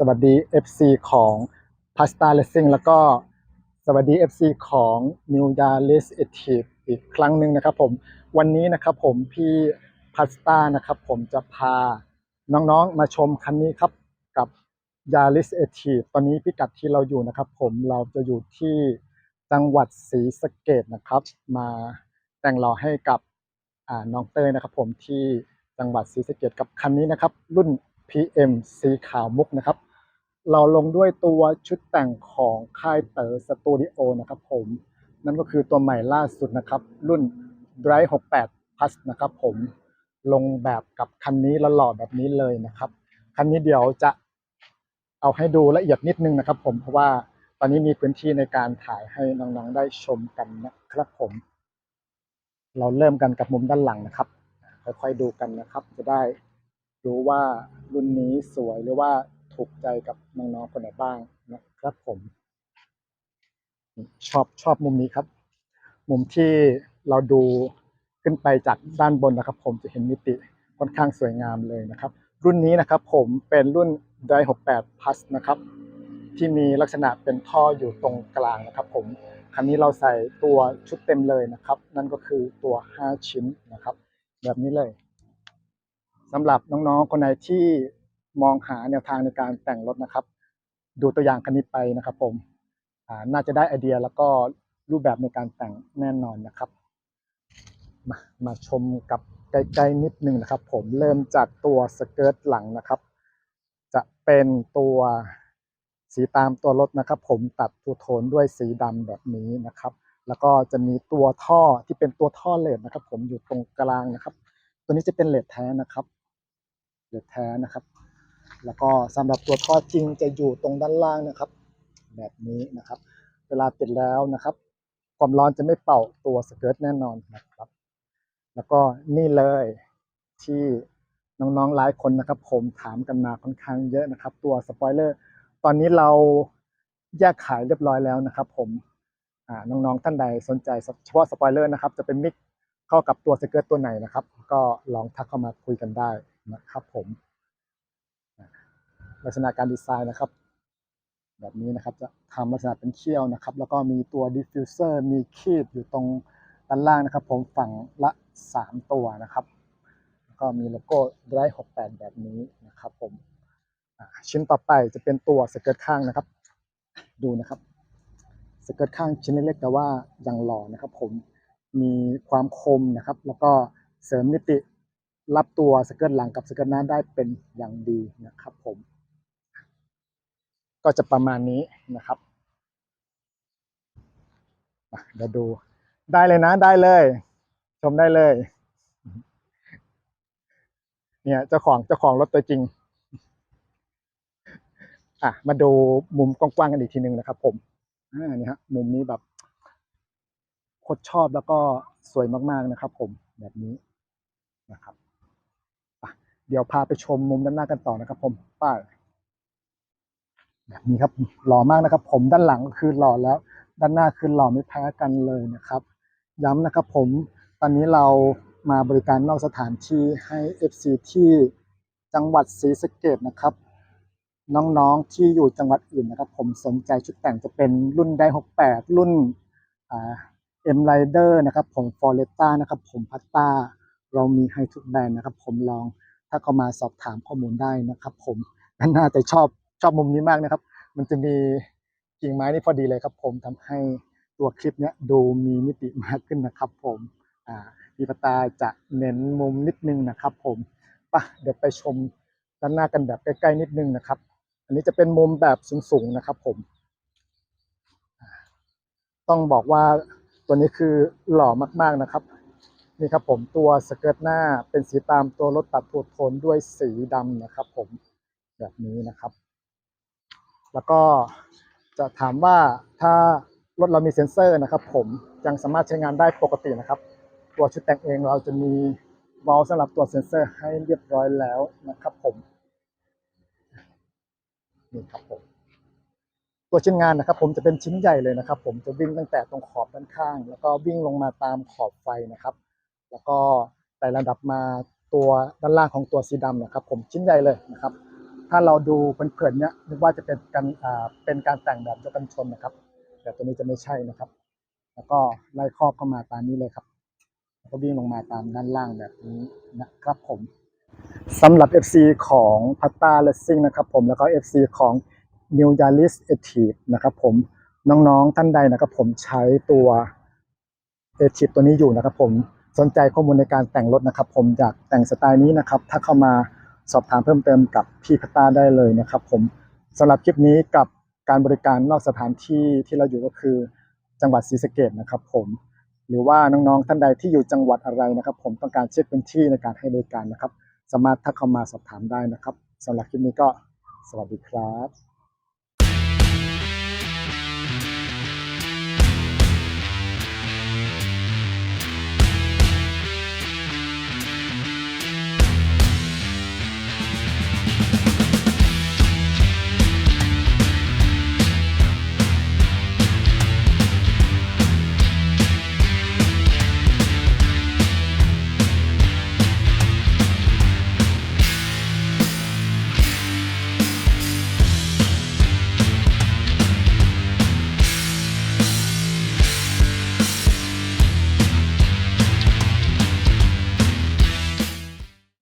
สวัสดี FC ของ Pasta Racing แล้วก็สวัสดี FC ของ New Yaris a t i v e อีกครั้งหนึ่งนะครับผมวันนี้นะครับผมพี่ Pasta นะครับผมจะพาน้องๆมาชมคันนี้ครับกับ Yaris a t i v e ตอนนี้พิกัดที่เราอยู่นะครับผมเราจะอยู่ที่จังหวัดศรีสะเกดนะครับ มาแต่งหล่อให้กับน้องเต้ยนะครับผมที่จังหวัดศรีสะเกดกับคันนี้นะครับ รุ่น PM สีขาวมุกนะครับ เราลงด้วยตัวชุดแต่งของค่ายเต๋อสตูดิโอนะครับผม นั่นก็คือตัวใหม่ล่าสุดนะครับ รุ่น Drive 68 Plus นะครับผมลงแบบกับคันนี้ลหล่อแบบนี้เลยนะครับ คันนี้เดี๋ยวจะเอาให้ดูละเอียดนิดนึงนะครับผมเพราะว่าตอนนี้มีพื้นที่ในการถ่ายให้น้องๆได้ชมกันนะครับผม เราเริ่มกันกับมุมด้านหลังนะครับ ค่อยๆดูกันนะครับ จะได้รู้ว่ารุ่นนี้สวยหรือว่า ถูกใจกับน้องๆคนไหนบ้างนะครับผม ชอบชอบมุมนี้ครับ มุมที่เราดูขึ้นไปจากด้านบนนะครับ ผมจะเห็นมิติค่อนข้างสวยงามเลยนะครับ รุ่นนี้นะครับ ผมเป็นรุ่น d i 68 plus นะครับ ที่มีลักษณะเป็นท่ออยู่ตรงกลางนะครับ ผมคันนี้เราใส่ตัวชุดเต็มเลยนะครับ นั่นก็คือตัว 5 ชิ้นนะครับ แบบนี้เลยสำหรับน้องๆคนไหนที่ มองหาแนวทางในการแต่งรถนะครับ ดูตัวอย่างคันนี้ไปนะครับ ผมน่าจะได้ไอเดียแล้วก็รูปแบบในการแต่งแน่นอนนะครับ มามาชมกับใกล้ๆนิดนึงนะครับ ผมเริ่มจากตัวสเกิร์ตหลังนะครับ จะเป็นตัวสีตามตัวรถนะครับ ผมตัดทูโทนด้วยสีดำแบบนี้นะครับ แล้วก็จะมีตัวท่อที่เป็นตัวท่อเลดนะครับ ผมอยู่ตรงกลางนะครับ ตัวนี้จะเป็นเลดแท้นะครับเลดแท้นะครับ แล้วก็สำหรับตัวท่อจริงจะอยู่ตรงด้านล่างนะครับ แบบนี้นะครับ เวลาติดแล้วนะครับ ความร้อนจะไม่เป่าตัวสเกิร์ตแน่นอนนะครับ แล้วก็นี่เลยที่น้องๆหลายคนนะครับ ผมถามกันมาค่อนข้างเยอะนะครับ ตัวสปอยเลอร์ตอนนี้เราแยกขายเรียบร้อยแล้วนะครับ ผมน้องๆท่านใดสนใจเฉพาะสปอยเลอร์นะครับ จะเป็นมิกเข้ากับตัวสเกิร์ตตัวไหนนะครับ ก็ลองทักเข้ามาคุยกันได้นะครับผม ลักษณะการดีไซน์นะครับ แบบนี้นะครับจะทำลักษณะเป็นเขี้ยวนะครับ แล้วก็มีตัวดิฟฟิวเซอร์มีคีบอยู่ตรงด้านล่างนะครับ ผมฝั่งละ 3 ตัวนะครับแล้วก็มีโลโก้ Drive 68 แบบนี้นะครับ ผมชิ้นต่อไปจะเป็นตัวสเกิร์ตข้างนะครับ ดูนะครับสเกิร์ตข้างชิ้นเล็กๆแต่ว่ายังหล่อนะครับ ผมมีความคมนะครับ แล้วก็เสริมมิติรับตัวสเกิร์ตหลังกับสเกิร์ตหน้าได้เป็นอย่างดีนะครับ ผม ก็จะประมาณนี้นะครับเดี๋ยวดูได้เลยนะได้เลย ชมได้เลย เนี่ยเจ้าของเจ้าของรถตัวจริง อะมาดูมุมกว้างๆกันอีกทีหนึ่งนะครับ ผมอ่านี่ฮะมุมนี้แบบโคตรชอบแล้วก็สวยมากๆนะครับ ผมแบบนี้นะครับอะเดี๋ยวพาไปชมมุมด้านหน้ากันต่อนะครับ ผมป้า แบบนี้ครับหล่อมากนะครับ ผมด้านหลังคือหล่อแล้ว ด้านหน้าคือหล่อไม่แพ้กันเลยนะครับ ย้ำนะครับผมตอนนี้เรามาบริการนอกสถานที่ให้ FC ที่จังหวัดศรีสะเกดนะครับ น้องๆที่อยู่จังหวัดอื่นนะครับ ผมสนใจชุดแต่งจะเป็นรุ่นได้68 รุ่นเอ็มไรเดอร์นะครับ ผมฟอร์เรต้านะครับ ผมพัตตาเรามีให้ทุกแบรนด์นะครับ ผมลองถ้าเข้ามาสอบถามข้อมูลได้นะครับ ผมน่าจะชอบ ชอบมุมนี้มากนะครับ มันจะมีกิ่งไม้นี่พอดีเลยครับ ผมทำให้ตัวคลิปเนี้ยดูมีมิติมากขึ้นนะครับ ผมอ่าพี่ปตาจะเน้นมุมนิดนึงนะครับ ผมปะเดี๋ยวไปชมด้านหน้ากันแบบใกล้ๆนิดนึงนะครับ อันนี้จะเป็นมุมแบบสูงๆนะครับ ผม ต้องบอกว่าตัวนี้คือหล่อมากๆนะครับนี่ครับผมตัวสเกิร์ตหน้าเป็นสีตามตัวรถตัดโทนด้วยสีดำนะครับ ผมแบบนี้นะครับ แล้วก็จะถามว่าถ้ารถเรามีเซ็นเซอร์นะครับ ผมยังสามารถใช้งานได้ปกตินะครับ ตัวชุดแต่งเองเราจะมีวาล์วสำหรับตัวเซ็นเซอร์ให้เรียบร้อยแล้วนะครับผมนี่ครับผมตัวชิ้นงานนะครับ ผมจะเป็นชิ้นใหญ่เลยนะครับ ผมจะวิ่งตั้งแต่ตรงขอบด้านข้าง แล้วก็วิ่งลงมาตามขอบไฟนะครับ แล้วก็ไต่ระดับมาตัวด้านล่างของตัวสีดำนะครับ ผมชิ้นใหญ่เลยนะครับ ถ้าเราดูเพลินๆเนี่ยนึกว่าจะเป็นการเป็นการแต่งแบบยกกันชนนะครับ แต่ตัวนี้จะไม่ใช่นะครับ แล้วก็ไล่ครอบเข้ามาตามนี้เลยครับแล้วก็วิ่งลงมาตามด้านล่างแบบนี้นะครับผมสำหรับ FC ของพัตตาเลสซิ่งนะครับผมแล้วก็ FC ของ New Yaris e t i v นะครับผมน้องๆท่านใดนะครับผมใช้ตัว e t i v ตัวนี้อยู่นะครับผมสนใจข้อมูลในการแต่งรถนะครับ ผมอยากแต่งสไตล์นี้นะครับ ถ้าเข้ามา สอบถามเพิ่มเติมกับพี่พัตตาได้เลยนะครับ ผมสำหรับคลิปนี้กับการบริการนอกสถานที่ที่เราอยู่ก็คือจังหวัดศรีสะเกษนะครับ ผมหรือว่าน้องๆท่านใดที่อยู่จังหวัดอะไรนะครับ ผมต้องการเช็คพื้นที่ในการให้บริการนะครับ สามารถทักเข้ามาสอบถามได้นะครับสำหรับคลิปนี้ก็สวัสดีครับ